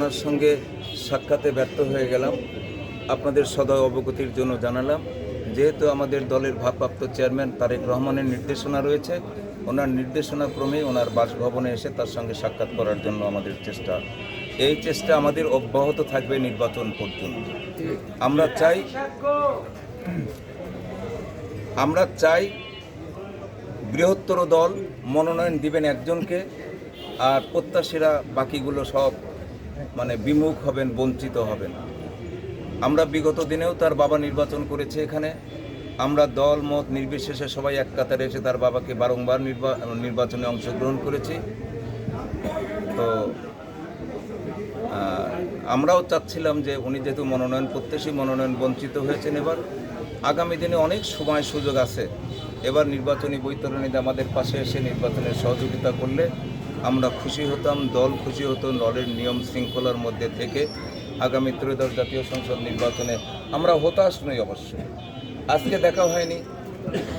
ওনার সঙ্গে সাক্ষাতে ব্যর্থ হয়ে গেলাম। আপনাদের সদয় অবগতির জন্য জানালাম। যেহেতু আমাদের দলের ভারপ্রাপ্ত চেয়ারম্যান তারেক রহমানের নির্দেশনা রয়েছে, ওনার নির্দেশনা ক্রমে ওনার বাসভবনে এসে তার সঙ্গে সাক্ষাৎ করার জন্য আমাদের চেষ্টা। এই চেষ্টা আমাদের অব্যাহত থাকবে নির্বাচন পর্যন্ত। আমরা চাই আমরা চাই বৃহত্তর দল মনোনয়ন দিবেন একজনকে, আর প্রত্যাশীরা বাকিগুলো সব মানে বিমুখ হবেন, বঞ্চিত হবেন। আমরা বিগত দিনেও তার বাবা নির্বাচন করেছে এখানে। আমরা দল, মত নির্বিশেষে সবাই এক কাতারে এসে তার বাবাকে বারংবার নির্বা- নির্বাচনে অংশগ্রহণ করেছি। তো আমরাও চাচ্ছিলাম যে উনি যেহেতু মনোনয়ন প্রত্যাশী, মনোনয়ন বঞ্চিত হয়েছেন এবার। আগামী দিনে অনেক সময় সুযোগ আছে। এবার নির্বাচনী বৈতরণীতে আমাদের পাশে এসে নির্বাচনের সহযোগিতা করলে আমরা খুশি হতাম, দল খুশি হতো, দলের নিয়ম শৃঙ্খলার মধ্যে থেকে আগামী ত্রয়োদশ জাতীয় সংসদ নির্বাচনে আমরা হতাশ নই অবশ্যই আজকে দেখা হয়নি,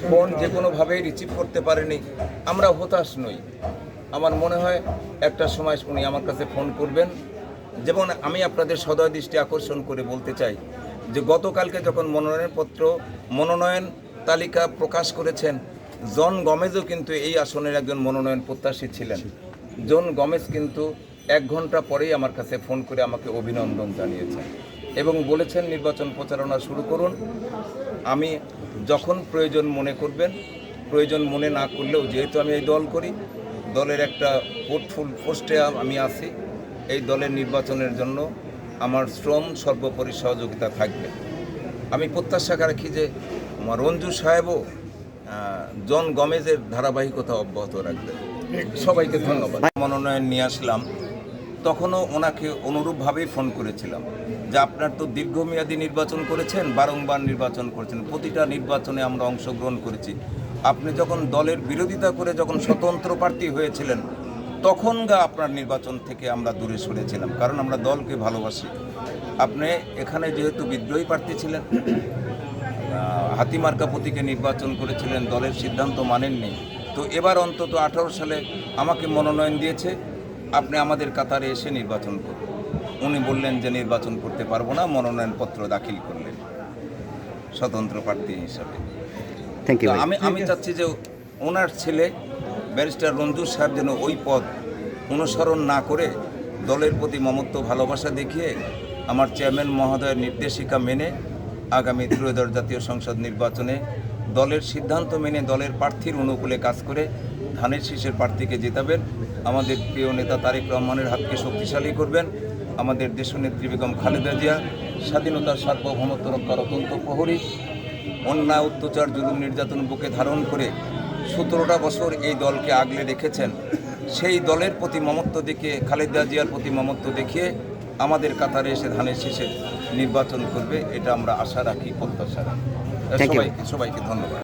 ফোন যে কোনোভাবেই রিসিভ করতে পারেনি, আমরা হতাশ নই। আমার মনে হয় একটা সময় উনি আমার কাছে ফোন করবেন। যেমন আমি আপনাদের সদয় দৃষ্টি আকর্ষণ করে বলতে চাই যে গতকালকে যখন মনোনয়নপত্র, মনোনয়ন তালিকা প্রকাশ করেছেন জন গমেজও কিন্তু এই আসনের একজন মনোনয়ন প্রত্যাশী ছিলেন। জন গমেজ কিন্তু এক ঘণ্টা পরেই আমার কাছে ফোন করে আমাকে অভিনন্দন জানিয়েছেন এবং বলেছেন, নির্বাচন প্রচারণা শুরু করুন। আমি যখন প্রয়োজন মনে করবেন, প্রয়োজন মনে না করলেও যেহেতু আমি এই দল করি, দলের একটা পোর্টফুল পোস্টে আমি আছি, এই দলের নির্বাচনের জন্য আমার শ্রম সর্বোপরি সহযোগিতা থাকবে। আমি প্রত্যাশা রাখি যে আমার রঞ্জু সাহেবও জন গমেজের ধারাবাহিকতা অব্যাহত রাখবে। সবাইকে ধন্যবাদ। মনোনয়ন নিয়ে আসলাম। তখনও ওনাকে অনুরূপভাবেই ফোন করেছিলাম যে আপনার তো দীর্ঘমেয়াদী নির্বাচন করেছেন বারংবার নির্বাচন করেছেন। প্রতিটা নির্বাচনে আমরা অংশগ্রহণ করেছি। আপনি যখন দলের বিরোধিতা করে যখন স্বতন্ত্র প্রার্থী হয়েছিলেন তখন গা আপনার নির্বাচন থেকে আমরা দূরে সরেছিলাম। কারণ আমরা দলকে ভালোবাসি। আপনি এখানে যেহেতু বিদ্রোহী প্রার্থী ছিলেন হাতিমার্কা প্রতীকে নির্বাচন করেছিলেন দলের সিদ্ধান্ত মানেননি। তো এবার অন্তত আঠারো সালে আমাকে মনোনয়ন দিয়েছে। আপনি আমাদের কাতারে এসে নির্বাচন করুন। উনি বললেন যে নির্বাচন করতে পারব না মনোনয়নপত্র দাখিল করলেন। স্বতন্ত্র প্রার্থী হিসাবে। থ্যাংক ইউ আমি আমি চাচ্ছি যে ওনার ছেলে ব্যারিস্টার রঞ্জু সাহেব যেন ওই পদ অনুসরণ না করে দলের প্রতি মমত্ব ভালোবাসা দেখিয়ে আমার চেয়ারম্যান মহোদয়ের নির্দেশিকা মেনে আগামী ত্রয়োদশ জাতীয় সংসদ নির্বাচনে দলের সিদ্ধান্ত মেনে দলের প্রার্থীর অনুকূলে কাজ করে ধানের শীষের প্রার্থীকে জেতাবেন। আমাদের প্রিয় নেতা তারেক রহমানের হাতকে শক্তিশালী করবেন। আমাদের দেশনেত্রী বেগম খালেদা জিয়া স্বাধীনতার সার্বভৌমত্ব রক্ষার অত্যন্ত প্রহরী। অন্যায়, অত্যাচার, জুলুম, নির্যাতন বুকে ধারণ করে সতেরোটা বছর এই দলকে আগলে রেখেছেন। সেই দলের প্রতি মমত্ব দেখিয়ে, খালেদা জিয়ার প্রতি মমত্ব দেখিয়ে আমাদের কাতারে এসে ধানের শেষে নির্বাচন করবে এটা আমরা আশা রাখি প্রত্যাশা রাখি। সবাইকে সবাইকে ধন্যবাদ।